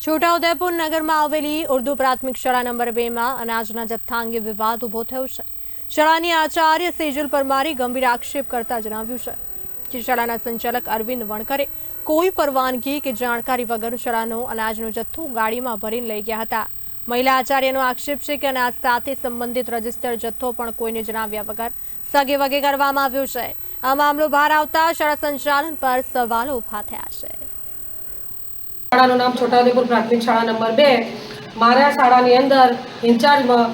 છોટાઉદેપુર નગરમાં આવેલી ઉર્દુ પ્રાથમિક શાળા નંબર બે માં અનાજના જથ્થા અંગે વિવાદ ઊભો થયો છે. શાળાની આચાર્ય સેજલ પરમારે ગંભીર આક્ષેપ કરતા જણાવ્યું છે કે શાળાના સંચાલક અરવિંદ વણકરે કોઈ પરવાનગી કે જાણકારી વગર શાળાનો અનાજનો જથ્થો ગાડીમાં ભરીને લઈ ગયા હતા. મહિલા આચાર્યનો આક્ષેપ છે કે અનાજ સાથે સંબંધિત રજિસ્ટર જથ્થો પણ કોઈને જણાવ્યા વગર સગે વગે કરવામાં આવ્યો છે. આ મામલો બહાર આવતા શાળા સંચાલન પર સવાલો ઊભા થયા છે. શાળાનું નામ છોટાઉદેપુર પ્રાથમિક શાળા નંબર બે. મારા શાળાની અંદર ઇન્ચાર્જમાં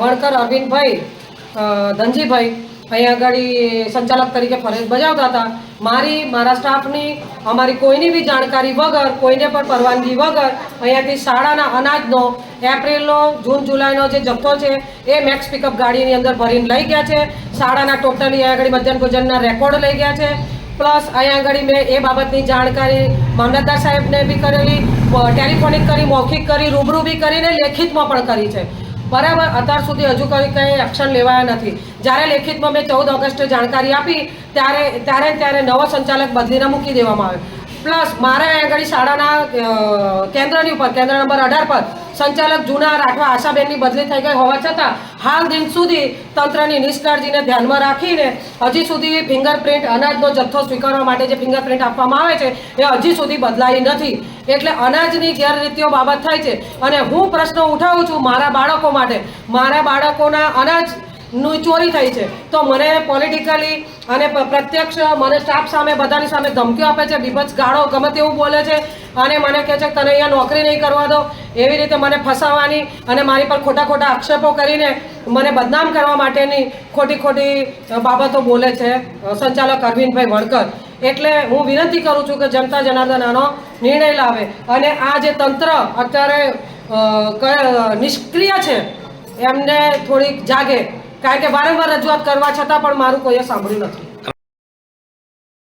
વણકર અરવિંદભાઈ ધનજીભાઈ અહીંયા આગળ સંચાલક તરીકે ફરજ બજાવતા હતા. મારી, મારા સ્ટાફની, અમારી કોઈની બી જાણકારી વગર, કોઈને પણ પરવાનગી વગર અહીંયાથી શાળાના અનાજનો એપ્રિલનો, જૂન, જુલાઈનો જે જથ્થો છે, એ મેક્સ પિકઅપ ગાડીની અંદર ભરીને લઈ ગયા છે. શાળાના ટોટલી આગળ મધ્યાહન ભોજનના રેકોર્ડ લઈ ગયા છે. પ્લસ અહીંયા આગળ મેં એ બાબતની જાણકારી મામલતદાર સાહેબને બી કરેલી ટેલિફોનિક કરી, મૌખિક કરી, રૂબરૂ બી કરીને લેખિતમાં પણ કરી છે. બરાબર, અત્યાર સુધી હજુ કંઈ કંઈ એક્શન લેવાયા નથી. જ્યારે લેખિતમાં મેં ચૌદ ઓગસ્ટે જાણકારી આપી, ત્યારે ત્યારે ત્યારે નવો સંચાલક બદલીને મૂકી દેવામાં આવ્યો. પ્લસ મારે અહીંયા આગળ શાળાના કેન્દ્રની ઉપર, કેન્દ્ર નંબર અઢાર પર સંચાલક જૂના રાઠવા આશાબેનની બદલી થઈ ગઈ હોવા છતાં, હાલ દિન સુધી તંત્રની નિષ્કાળજીને ધ્યાનમાં રાખીને હજી સુધી ફિંગરપ્રિન્ટ અનાજનો જથ્થો સ્વીકારવા માટે જે ફિંગરપ્રિન્ટ આપવામાં આવે છે, એ હજી સુધી બદલાઈ નથી. એટલે અનાજની ગેરરીતિઓ બાબત થાય છે. અને હું પ્રશ્ન ઉઠાવું છું મારા બાળકો માટે. મારા બાળકોના અનાજ નું ચોરી થઈ છે. તો મને પોલિટિકલી અને પ્રત્યક્ષ મને સ્ટાફ સામે, બધાની સામે ધમકીઓ આપે છે, બીભત્સ ગાળો, ગમે તેવું બોલે છે, અને મને કહે છે કે તને અહીંયા નોકરી નહીં કરવા દો. એવી રીતે મને ફસાવાની અને મારી પર ખોટા ખોટા આક્ષેપો કરીને મને બદનામ કરવા માટેની ખોટી ખોટી બાબતો બોલે છે સંચાલક અરવિંદભાઈ વણકર. એટલે હું વિનંતી કરું છું કે જનતા જનાર્દન આનો નિર્ણય લાવે. અને આ જે તંત્ર અત્યારે નિષ્ક્રિય છે, એમને થોડીક જાગે. કારણ કે વારંવાર રજૂઆત કરવા છતાં પણ મારું કોઈએ સાંભળ્યું નથી.